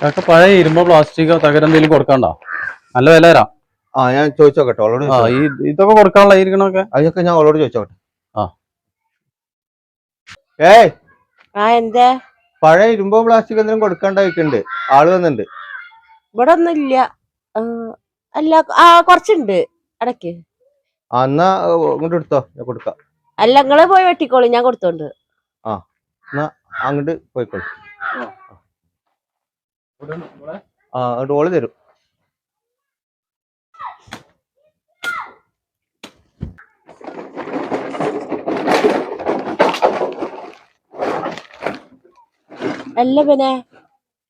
ഒക്കെ പഴയ ഇരുമ്പോ പ്ലാസ്റ്റിക്കോ തകരം എന്തെങ്കിലും കൊടുക്കണ്ട? നല്ല വില തരാം. ആ ഞാൻ ചോദിച്ചോക്കട്ടെ അവളോട് ആ ഈ ഇതൊക്കെ കൊടുക്കാനുള്ള ഇരിക്കണൊക്കെ അതൊക്കെ ഞാൻ അവളോട് ചോദിച്ചോട്ടെ ആ. ഏയ്! ആ എന്താ? പഴയ ഇരുമ്പോ പ്ലാസ്റ്റിക് എന്തെങ്കിലും കൊടുക്കണ്ടായിട്ടുണ്ട്. ആൾ വന്നിട്ടുണ്ട്. ഇവിടെ ഒന്നും ഇല്ല. അല്ല ആ കുറച്ചുണ്ട് അടക്ക് ആ എന്നാ ഇങ്ങോട്ട് എടുത്തോ ഞാൻ കൊടുക്കാം. അല്ല നിങ്ങൾ പോയി വെട്ടിക്കോളൂ ഞാൻ കൊടുത്തോണ്ട്. ആ എന്നാ അങ്ങോട്ട് പോയിക്കോളൂ. ആ ഡോൾ തരും. അല്ല പിന്നെ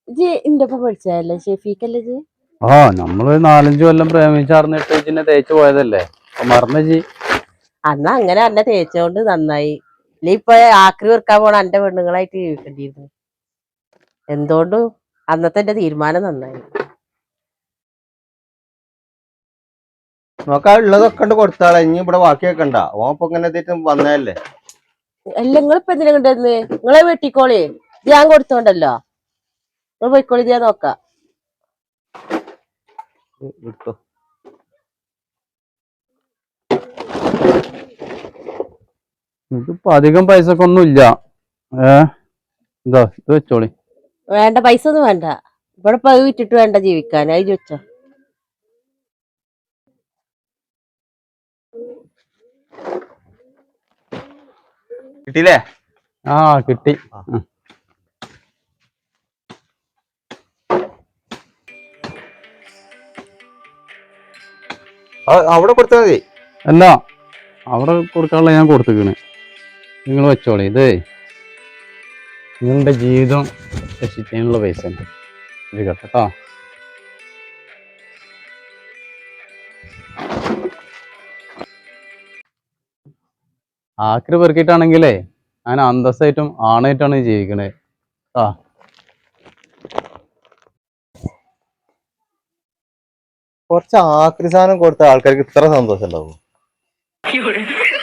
ഇജ് ഇന്റെ ഒപ്പം പഠിച്ചതല്ലേ? ഷെഫീക്കല്ലേ ഇജ് ആ നമ്മൾ നാലഞ്ചു കൊല്ലം പ്രേമിച്ചറിഞ്ഞിട്ട് ഇതിനെ തേച്ച് പോയതല്ലേ? മറന്നജി മറന്ന അന്ന് അങ്ങനെ അന്നെ തേച്ചോണ്ട് നന്നായി. ഇല്ല ഇപ്പൊ ആക്രി വെറുക്കാൻ പോണ എന്റെ പെണ്ണുങ്ങളായിട്ട് ജീവിക്കേണ്ടിയിരുന്നു എന്തുകൊണ്ടും അന്നത്തെ എന്റെ തീരുമാനം നന്നായി. നോക്കാ ഉള്ളതൊക്കെ ഉണ്ട് കൊടുത്താളെ. ഇനി ഇവിടെ ബാക്കി വെക്കണ്ട. ഓൻ ഇപ്പൊ ഇങ്ങനെ എത്തിയിട്ട് വന്നതല്ലേ? അല്ല നിങ്ങളിപ്പോ എന്തിനാ കണ്ടെന്ന് നിങ്ങളെ വെട്ടിക്കോളി. ഇത് ഞാൻ കൊടുത്തോണ്ടല്ലോ. നിങ്ങൾ പോയിക്കോളി ഇത് ഞാൻ നോക്കാം. എടുത്തോ. ഇതിപ്പോ അധികം പൈസക്കൊന്നുമില്ല. ഏ? ഇതാ ഇത് വെച്ചോളി. വേണ്ട പൈസ ഒന്നും വേണ്ട. ഇവിടെ പകു വിറ്റിട്ട് വേണ്ട ജീവിക്കാൻ. അത് ചോദിച്ചോ കിട്ടിയില്ലേ? ആ കിട്ടി. അവിടെ കൊടുത്താൽ മതി. അല്ല അവിടെ കൊടുക്കാനുള്ള ഞാൻ കൊടുത്തേക്കണ് നിങ്ങൾ വെച്ചോളി ഇത്. നിങ്ങളുടെ ജീവിതം രക്ഷിക്കാനുള്ള പൈസ ഇത് കേട്ടോ ആക്രി പെറുക്കിയിട്ടാണെങ്കിലേ ഞാൻ അന്തസ്സായിട്ടും ആണായിട്ടാണ് ജീവിക്കണേ. ആ കുറച്ച് ആക്രി സാധനം കൊടുത്ത ആൾക്കാർക്ക് ഇത്ര സന്തോഷം ഉണ്ടാവും.